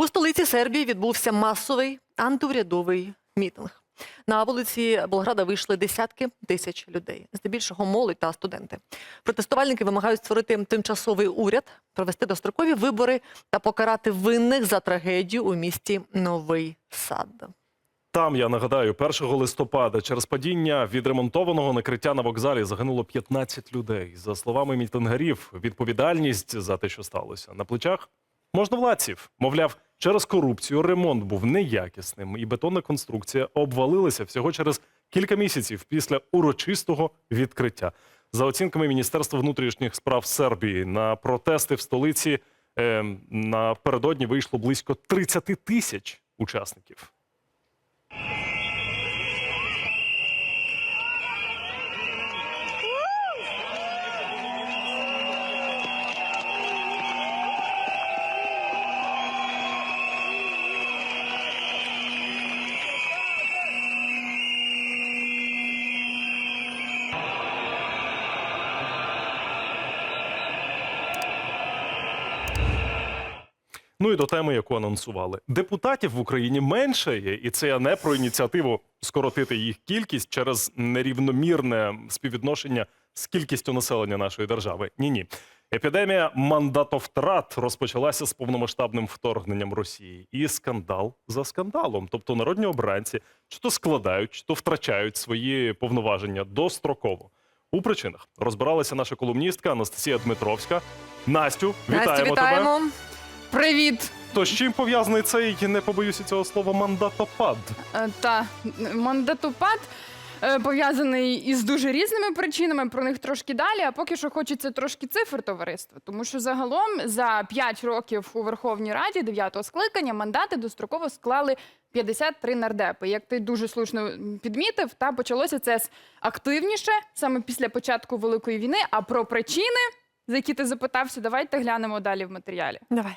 У столиці Сербії відбувся масовий антиурядовий мітинг. На вулиці Болграда вийшли десятки тисяч людей, здебільшого молодь та студенти. Протестувальники вимагають створити тимчасовий уряд, провести дострокові вибори та покарати винних за трагедію у місті Новий Сад. Там я нагадаю, 1 листопада через падіння відремонтованого накриття на вокзалі загинуло 15 людей. За словами мітингарів, відповідальність за те, що сталося, на плечах можновладців. Мовляв, через корупцію ремонт був неякісним, і бетонна конструкція обвалилася всього через кілька місяців після урочистого відкриття. За оцінками Міністерства внутрішніх справ Сербії, на протести в столиці е, напередодні вийшло близько 30 тисяч учасників. Ну і до теми, яку анонсували. Депутатів в Україні менше є, і це не про ініціативу скоротити їх кількість через нерівномірне співвідношення з кількістю населення нашої держави. Ні, ні. Епідемія мандатовтрат розпочалася з повномасштабним вторгненням Росії. І скандал за скандалом. Тобто народні обранці чи то складають, чи то втрачають свої повноваження достроково. У причинах розбиралася наша колумністка Анастасія Дмитровська. Настю, вітаємо, Настю, тебе. Привіт! То з чим пов'язаний цей, не побоюся цього слова, мандатопад? Е, Та мандатопад е, пов'язаний із дуже різними причинами. Про них трошки далі. А поки що хочеться трошки цифр товариства. Тому що загалом за 5 років у Верховній Раді 9-го скликання мандати достроково склали 53 нардепи. Як ти дуже слушно підмітив, та почалося це з активніше саме після початку великої війни. А про причини, за які ти запитався, давайте глянемо далі в матеріалі. Давай.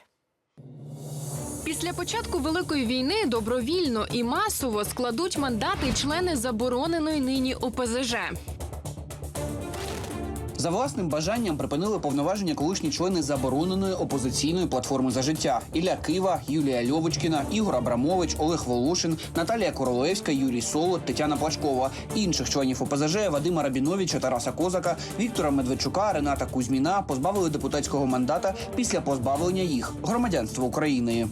Після початку великої війни добровільно і масово складуть мандати члени забороненої нині ОПЗЖ. За власним бажанням припинили повноваження колишні члени забороненої опозиційної платформи за життя Ілля Кива, Юлія Льовочкіна, Ігор Абрамович, Олег Волошин, Наталія Королевська, Юрій Солод, Тетяна Плачкова, інших членів ОПЗЖ Вадима Рабіновича, Тараса Козака, Віктора Медведчука, Рената Кузьміна позбавили депутатського мандата після позбавлення їх громадянства України.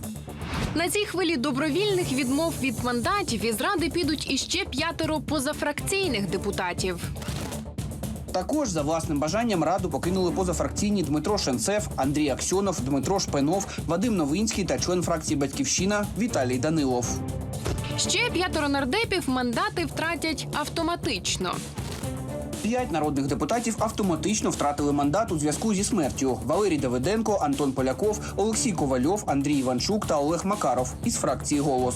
На цій хвилі добровільних відмов від мандатів із ради підуть іще п'ятеро позафракційних депутатів. Також за власним бажанням раду покинули позафракційні Дмитро Шенцев, Андрій Аксьонов, Дмитро Шпенов, Вадим Новинський та член фракції Батьківщина Віталій Данилов. Ще п'ятеро нардепів мандати втратять автоматично. П'ять народних депутатів автоматично втратили мандат у зв'язку зі смертю: Валерій Давиденко, Антон Поляков, Олексій Ковальов, Андрій Іванчук та Олег Макаров із фракції Голос.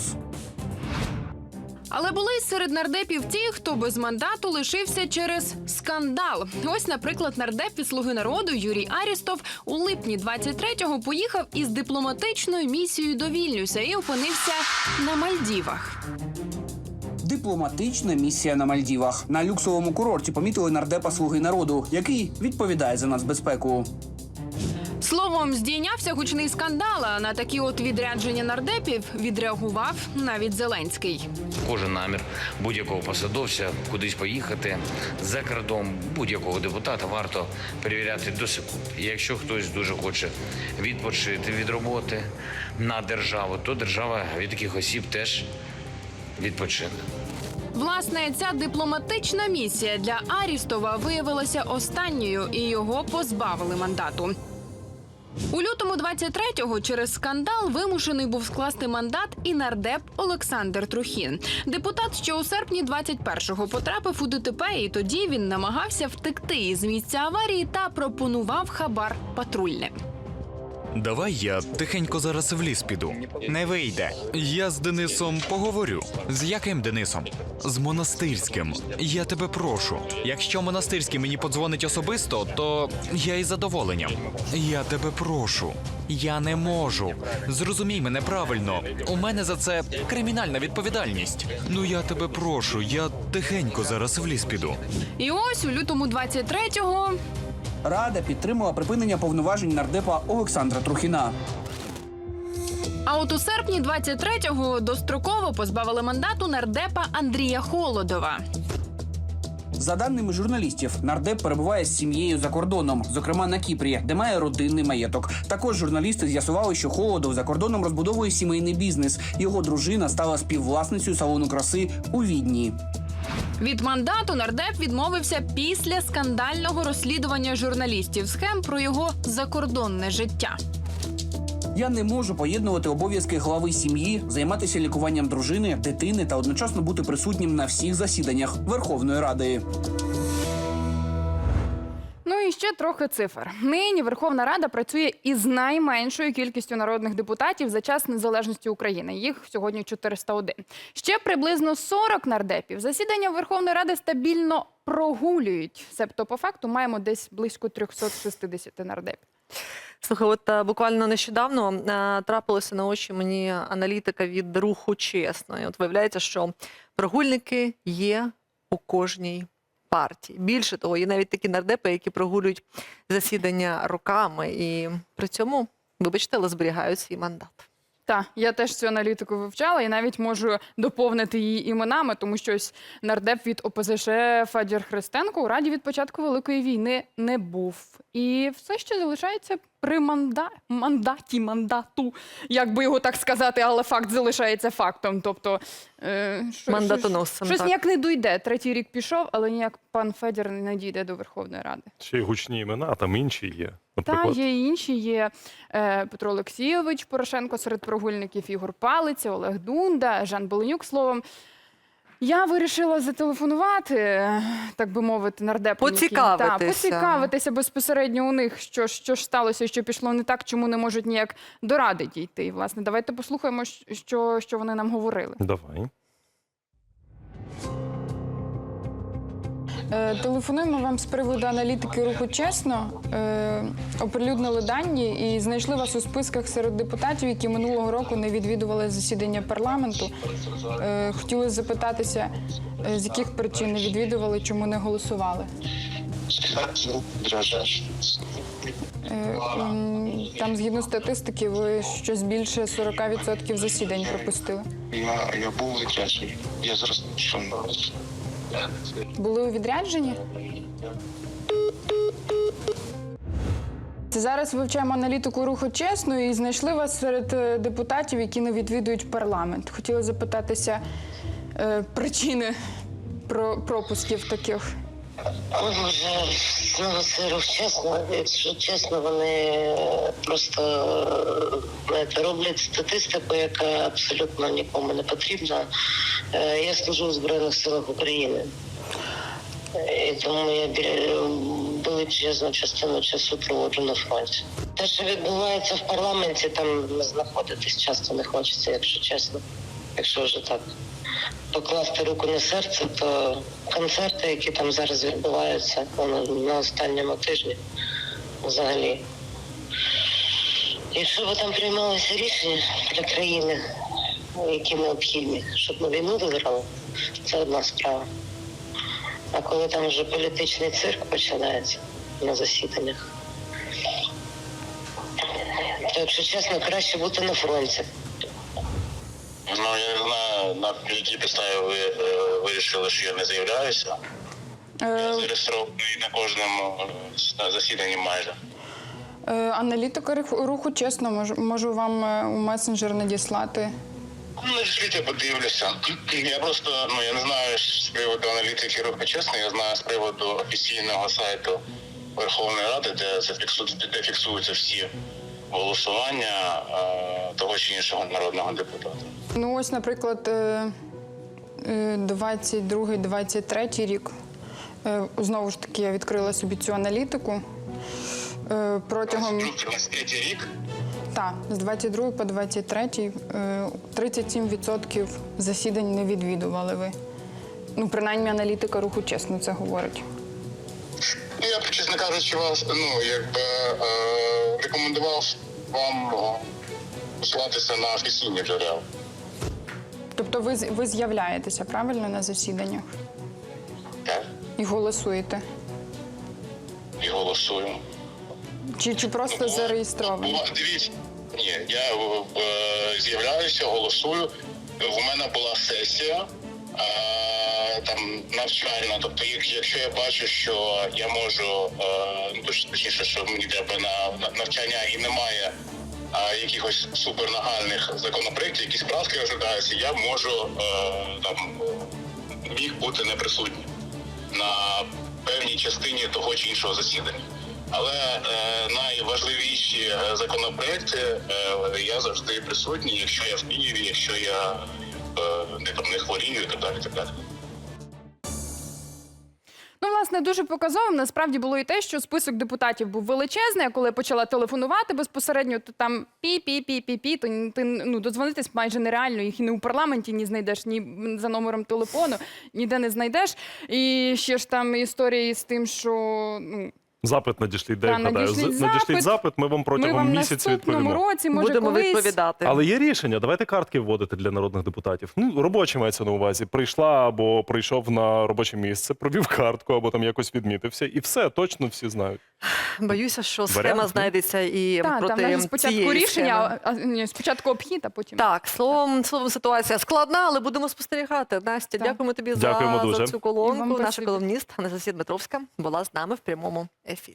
Але були серед нардепів ті, хто без мандату лишився через скандал. Ось, наприклад, нардеп від слуги народу Юрій Арістов у липні 23-го поїхав із дипломатичною місією до Вільнюса і опинився на Мальдівах. Дипломатична місія на Мальдівах на люксовому курорті помітили нардепа Слуги народу, який відповідає за нацбезпеку. Словом, здійнявся гучний скандал. А на такі от відрядження нардепів відреагував навіть Зеленський. Кожен намір будь-якого посадовця кудись поїхати за кордон будь-якого депутата варто перевіряти до секунд. І якщо хтось дуже хоче відпочити від роботи на державу, то держава від таких осіб теж відпочине. Власне, ця дипломатична місія для Арістова виявилася останньою, і його позбавили мандату. У лютому 23-го через скандал вимушений був скласти мандат і нардеп Олександр Трухін. Депутат що у серпні 21-го потрапив у ДТП, і тоді він намагався втекти із місця аварії та пропонував хабар патрульним. Давай я тихенько зараз в ліс піду. Не вийде. Я з Денисом поговорю. З яким Денисом? З монастирським. Я тебе прошу. Якщо монастирський мені подзвонить особисто, то я із задоволенням. Я тебе прошу. Я не можу. Зрозумій мене правильно. У мене за це кримінальна відповідальність. Ну я тебе прошу, я тихенько зараз в ліс піду. І ось у лютому 23-го Рада підтримала припинення повноважень нардепа Олександра Трухіна. А от у серпні 23-го достроково позбавили мандату нардепа Андрія Холодова. За даними журналістів, нардеп перебуває з сім'єю за кордоном, зокрема на Кіпрі, де має родинний маєток. Також журналісти з'ясували, що Холодов за кордоном розбудовує сімейний бізнес. Його дружина стала співвласницею салону краси у Відні. Від мандату нардеп відмовився після скандального розслідування журналістів схем про його закордонне життя. Я не можу поєднувати обов'язки глави сім'ї, займатися лікуванням дружини, дитини та одночасно бути присутнім на всіх засіданнях Верховної Ради. Ще трохи цифр. Нині Верховна Рада працює із найменшою кількістю народних депутатів за час незалежності України. Їх сьогодні 401. Ще приблизно 40 нардепів. Засідання Верховної Ради стабільно прогулюють. Себто, по факту, маємо десь близько 360 нардепів. Слухай, от е, буквально нещодавно е, трапилося на очі мені аналітика від руху чесно. І от виявляється, що прогульники є у кожній партії. Більше того, є навіть такі нардепи, які прогулюють засідання роками і при цьому, вибачте, але зберігають свій мандат. Так, я теж цю аналітику вивчала і навіть можу доповнити її іменами, тому що ось нардеп від ОПЗЖ Федір Христенко у раді від початку Великої війни не був. І все ще залишається при манда... мандаті, мандату, як би його так сказати, але факт залишається фактом. Тобто е, що- Мандатоносцем, щось так. ніяк не дойде. Третій рік пішов, але ніяк пан Федір не дійде до Верховної Ради. Ще й гучні імена, а там інші є. Та є і інші. Є е, Петро Олексійович Порошенко серед прогульників, Ігор Палиця, Олег Дунда, Жан Беленюк. Словом, я вирішила зателефонувати, так би мовити, нардепам. які- Поцікавитися. Та, поцікавитися безпосередньо у них, що, ж- що ж сталося, що пішло не так, чому не можуть ніяк до ради дійти. Власне, давайте послухаємо, що, що вони нам говорили. давай. Е, Телефонуємо вам з приводу аналітики руху чесно. Е, Оприлюднили дані і знайшли вас у списках серед депутатів, які минулого року не відвідували засідання парламенту. Е, Хотіли запитатися, з яких причин не відвідували, чому не голосували. Там, згідно статистики, ви щось більше 40% засідань пропустили. Я, я був відряджений. Я зараз що Були у відрядженні? Зараз вивчаємо аналітику руху чесно і знайшли вас серед е, депутатів, які не відвідують парламент. Хотіли запитатися е, причини про пропусків таких. Ой, Боже, знову рух чесно. Якщо чесно, вони просто знаєте, роблять статистику, яка абсолютно нікому не потрібна. Е, Я служу в Збройних силах України. Е, І тому я величезну частину часу проводжу на фронті. Те, що відбувається в парламенті, там знаходитись часто не хочеться, якщо чесно. Якщо вже так покласти руку на серце, то концерти, які там зараз відбуваються на, останньому тижні, взагалі. Якщо б там приймалися рішення для країни, які необхідні, щоб ми війну виграли, це одна справа. А коли там вже політичний цирк починається на засіданнях, то, якщо чесно, краще бути на фронті. Ну я не знаю на якій підставі ви е, вирішили, що я не заявляюся. Я Е, зареєстрований на кожному е, засіданні майже. е, аналітика руху, чесно, можу, можу вам е, у месенджер надіслати. Ну, я подивлюся. Я просто ну я не знаю з приводу аналітики руху чесно, я знаю з приводу офіційного сайту Верховної Ради, де зафіксуються, де фіксуються всі голосування е, того чи іншого народного депутата. Ну, ось, наприклад, е, е, 22-23 рік. Е, Знову ж таки, я відкрила собі цю аналітику. Е, Протягом 23 рік. та, з 22 по 23 е, 37% засідань не відвідували ви. Ну, принаймні, аналітика руху чесно це говорить. Ну, я б, чесно кажучи, вас ну якби е, рекомендував вам е, посилатися на офіційні джерела. Тобто ви, ви з'являєтеся правильно на засіданнях Так? і голосуєте? І голосуємо. Чи, чи просто зареєстровані? Бува- Дивіться, Ні, я е, з'являюся, голосую. В мене була сесія е, там навчальна. Тобто, якщо я бачу, що я можу е, ну, точніше, що мені треба на, на навчання і немає е, якихось супернагальних законопроєктів, якісь правки розглядаються, я можу е, там міг бути неприсутнім на певній частині того чи іншого засідання. Але е, найважливіші е, законопроекти е, я завжди присутній, якщо я в Києві, якщо я е, не там не хворію і так далі. Так далі. Власне, дуже показовим насправді було і те, що список депутатів був величезний. А коли я почала телефонувати безпосередньо, то там пі-пі-пі-пі-пі, то ти ну дозвонитись майже нереально. Їх і не у парламенті ні знайдеш, ні за номером телефону, ніде не знайдеш. І ще ж там історії з тим, що ну Запит надішліть, де Та, я гадаю. надішліть З- Надішліть запит. запит, ми вам ми протягом вам місяця наступному відповімо. році може Будемо колись... відповідати. Але є рішення. Давайте картки вводити для народних депутатів. Ну, робочі мається на увазі. Прийшла або прийшов на робоче місце, провів картку, або там якось відмітився, і все, точно всі знають. Боюся, що схема Варіант, знайдеться і Так, там навіть спочатку цієї рішення, схеми. а, а ні, спочатку обхід, а потім Так, словом, словом, ситуація складна, але будемо спостерігати. Настя, Так. дякуємо тобі Дякуємо за, дуже. за цю І колонку. Наша спасибі. колумніст Анастасія Дмитровська була з нами в прямому ефірі.